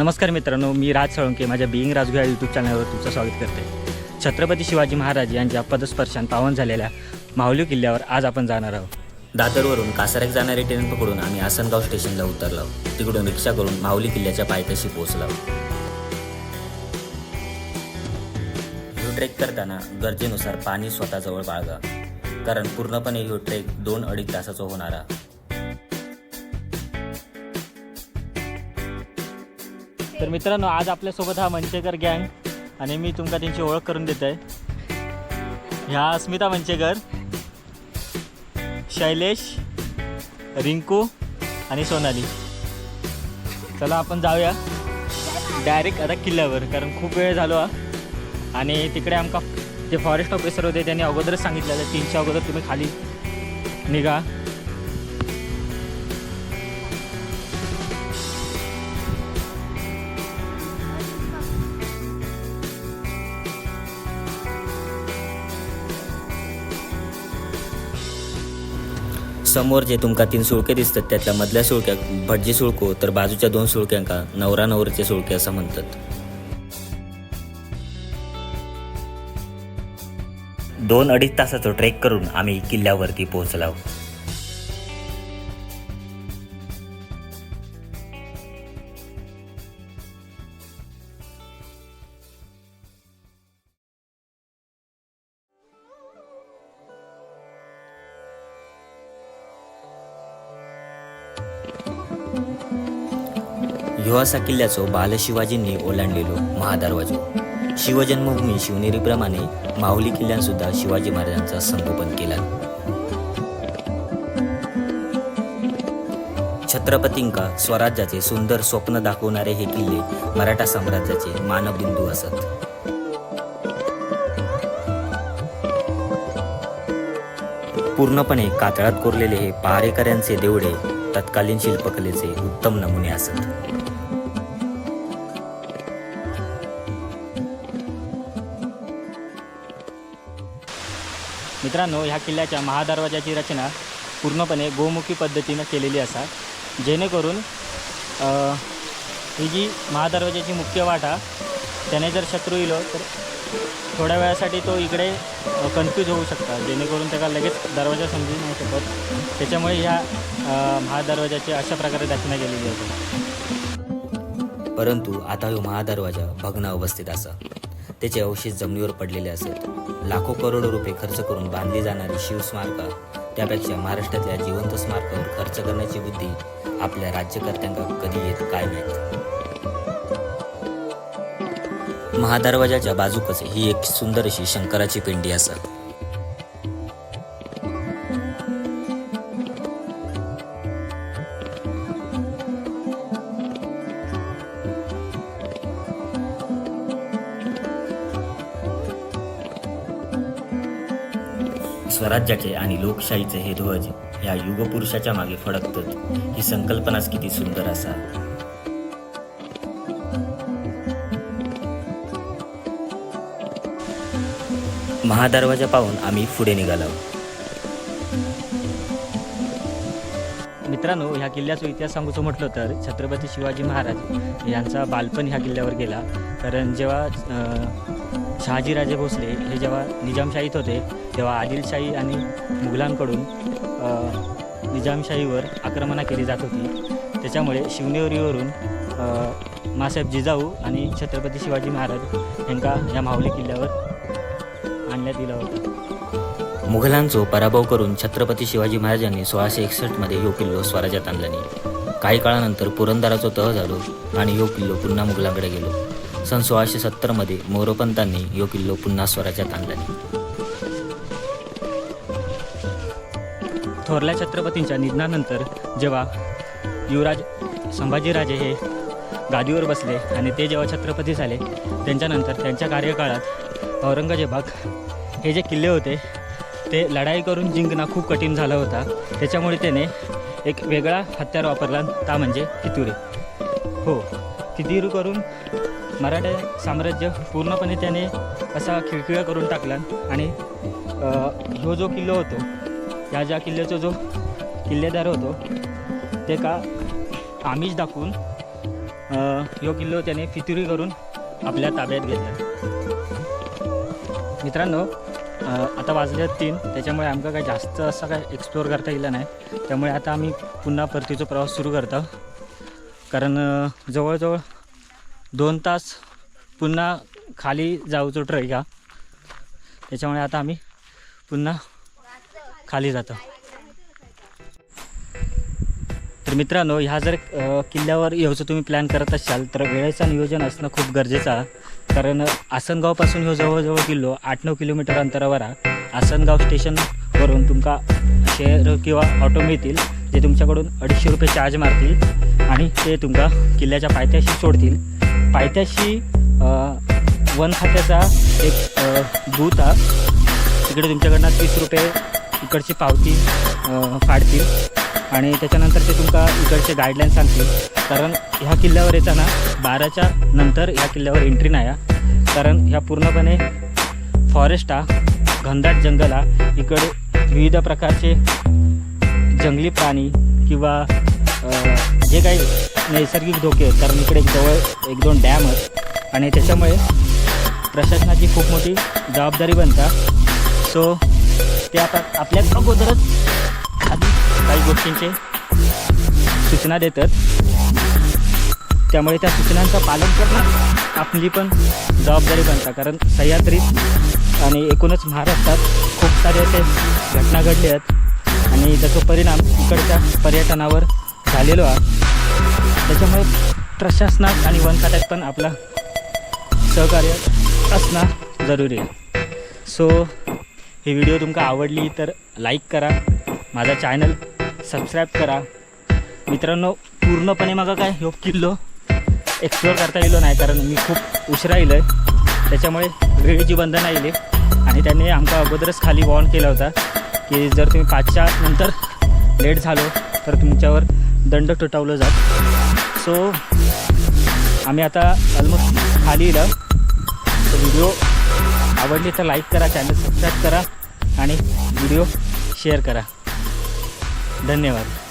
नमस्कार मित्रांनो मी राज साळुंके माझ्या बिईंग राजगुया यूट्यूब चॅनलवर तुमचं स्वागत करते. छत्रपती शिवाजी महाराज यांच्या पदस्पर्शान पावन झालेल्या माहुली किल्ल्यावर आज आपण जाणार आहोत. दादरवरून कासारेक जाणारी ट्रेन पकडून आम्ही आसनगाव स्टेशनला उतरलो. तिकडून रिक्षा करून माहुली किल्ल्याच्या पायथ्याशी पोहोचलो. ह्यो ट्रेक करताना गरजेनुसार पाणी स्वतःजवळ बाळगा. कारण पूर्णपणे ह्यो ट्रेक दोन अडीच तासाचा होणारा. तर मित्रांनो आज आपल्यासोबत हा मंचेकर गँग आणि मी तुमका त्यांची ओळख करून देत आहे ह्या अस्मिता मंचेकर शैलेश रिंकू आणि सोनाली. चला आपण जाऊया. डायरेक्ट आता किल्ल्यावर कारण खूप वेळ झालो हा. आणि तिकडे आमका जे फॉरेस्ट ऑफिसर होते त्यांनी अगोदरच सांगितलेलं तीनशे अगोदर तुम्ही खाली निघा. समोर जे तुमका तीन सुळके दिसतात त्यातल्या मधल्या सुळक्याक भटजी सुळको तर बाजूच्या दोन सुळक्यांका नवरा नवरीचे सुळके असं म्हणतात. दोन अडीच तासाचं ट्रेक करून आम्ही किल्ल्यावरती पोहोचलो. भिवासा किल्ल्याचो बाल शिवाजींनी ओलांडलेलो महादरवाजो. शिवजन्मभूमी शिवनेरीप्रमाणे माहुली किल्ल्यान सुद्धा शिवाजी महाराजांचा संगोपन केला. छत्रपतींका स्वराज्याचे सुंदर स्वप्न दाखवणारे हे किल्ले मराठा साम्राज्याचे मानबिंदू असत. पूर्णपणे कातळात कोरलेले हे पहारेकऱ्यांचे देवडे तत्कालीन शिल्पकलेचे उत्तम नमुने असत. मित्रांनो ह्या किल्ल्याच्या महादरवाजाची रचना पूर्णपणे गोमुखी पद्धतीनं केलेली असा जेणेकरून ही जी महादरवाजाची मुख्य वाटा त्याने जर शत्रू इलो तर थोड्या वेळासाठी तो इकडे कन्फ्यूज होऊ शकता जेणेकरून त्याला लगेच दरवाजा समजू नाही शकत. त्याच्यामुळे ह्या महादरवाजाची अशा प्रकारे रचना केलेली आहे. परंतु आता ह्यो महादरवाजा भग्न अवस्थेत असा. त्याचे अवशेष जमिनीवर पडलेले असत लाखो करोडो रुपये खर्च करून बांधली जाणारी शिवस्मारका त्यापेक्षा महाराष्ट्रातल्या जिवंत स्मारकावर खर्च करण्याची बुद्धी आपल्या राज्यकर्त्यांना कधी येत काय नाही. महादरवाजाच्या बाजूकच ही एक सुंदर अशी शंकराची पिंडी असत स्वराज्याचे आणि लोकशाहीचे हे ध्वज या युगपुरुषाच्या मागे फडकतत. ही संकल्पनाच किती सुंदर असा महादरवाजा पाहून आम्ही पुढे निघालो. मित्रांनो ह्या किल्ल्याचा इतिहास सांगूचं म्हटलं तर छत्रपती शिवाजी महाराज यांचा बालपण ह्या किल्ल्यावर गेला. कारण जेव्हा शहाजीराजे भोसले हे जेव्हा निजामशाहीत होते तेव्हा आदिलशाही आणि मुघलांकडून निजामशाहीवर आक्रमणा केली जात होती. त्याच्यामुळे शिवनेरीवरून मासाहेब जिजाऊ आणि छत्रपती शिवाजी महाराज यांका या माहुली किल्ल्यावर आणण्यात दिला होता. मुघलांचो पराभव करून छत्रपती शिवाजी महाराजांनी सोळाशे एकसष्टमध्ये ह्यो किल्लो स्वराज्यात आणल्याने. काही काळानंतर पुरंदराचो तह झालो आणि ह्यो किल्लो पुन्हा मुघलांकडे गेलो. सन सोळाशे सत्तरमध्ये मोरोपंतांनी ह्यो किल्लो पुन्हा स्वराज्यात आणल्याने. थोरल्या छत्रपतींच्या निधनानंतर जेव्हा युवराज संभाजीराजे हे गादीवर बसले आणि ते जेव्हा छत्रपती झाले त्यांच्यानंतर त्यांच्या कार्यकाळात औरंगजेबाग हे जे किल्ले होते ते लढाई करून जिंकणं खूप कठीण झाला होता. त्याच्यामुळे त्याने एक वेगळा हत्यार वापरला ता म्हणजे कितुरे. हो कितीरू करून मराठा साम्राज्य पूर्णपणे त्याने असा खिळखिळा करून टाकला आणि ह्यो जो किल्लो होतो ह्या ज्या किल्ल्याचा जो किल्लेदार होतो ते का आमिष दाखवून ह्यो किल्लो त्याने फितुरी करून आपल्या ताब्यात घेतला. मित्रांनो आता वाजले आहेत तीन त्याच्यामुळे आमका काही जास्त असं काय एक्सप्लोअर करता येईल नाही. त्यामुळे आता आम्ही पुन्हा परतीचा प्रवास सुरू करतो. कारण जवळजवळ दोन तास पुन्हा खाली जाऊचो ट्रेक हा. त्याच्यामुळे आता आम्ही पुन्हा खाली जातो. तर मित्रांनो ह्या जर किल्ल्यावर यायचं तुम्ही प्लॅन करत असाल तर वेळेचं नियोजन असणं खूप गरजेचं आहे. कारण आसनगावपासून ह्यो जवळजवळ किल्लो आठ नऊ किलोमीटर अंतरावर आहे. आसनगाव स्टेशनवरून तुमका शेअर किंवा ऑटो मिळतील जे तुमच्याकडून अडीचशे रुपये चार्ज मारतील आणि ते तुमका किल्ल्याच्या पायथ्याशी सोडतील. पायथ्याशी वन खात्याचा एक अ, बूथ तिकडे तुमच्याकडनं तीस रुपये इकडची पावती फाडतील. आणि त्याच्यानंतर ते तुमका इकडचे गाईडलाईन सांगतील. कारण ह्या किल्ल्यावर येताना बाराच्या नंतर ह्या किल्ल्यावर एंट्री नाही आहे कारण ह्या पूर्णपणे फॉरेस्ट हा घनदाट जंगल हा. इकडे विविध प्रकारचे जंगली प्राणी किंवा जे काही नैसर्गिक धोके आहेत कारण इकडे जवळ एक दोन डॅम आहेत. आणि त्याच्यामुळे प्रशासनाची खूप मोठी जबाबदारी बनतात सो ते आता आपल्या अगोदरच काही गोष्टींचे सूचना देतात. त्यामुळे त्या सूचनांचं पालन करणं आपली पण जबाबदारी बनता. कारण सह्याद्रीत आणि एकूणच महाराष्ट्रात खूप सारे असे घटना घडले आहेत. आणि त्याचा परिणाम इकडच्या पर्यटनावर झालेलो आहे. त्याच्यामुळे प्रशासनात आणि वन खात्यात पण आपला सहकार्य असणं जरुरी आहे. सो ही व्हिडिओ तुमका आवडली तर लाईक करा. माझा चॅनल सबस्क्राईब करा. मित्रांनो पूर्णपणे मागा काय? ह्यो किल्लो. एक्सप्लोअर करता येलो नाही कारण मी खूप उशिरा येलो आहे त्याच्यामुळे वेळेची बंधनं आली आणि त्यांनी आमका अगोदरच खाली वॉर्न केला होता की जर तुम्ही पाचच्या नंतर लेट झालो तर तुमच्यावर दंड ठोठावलं जात सो आम्ही आता ऑलमोस्ट खाली येलं तर व्हिडिओ आवडली तर लाईक करा चॅनल सबस्क्राईब करा आणि व्हिडिओ शेअर करा. धन्यवाद.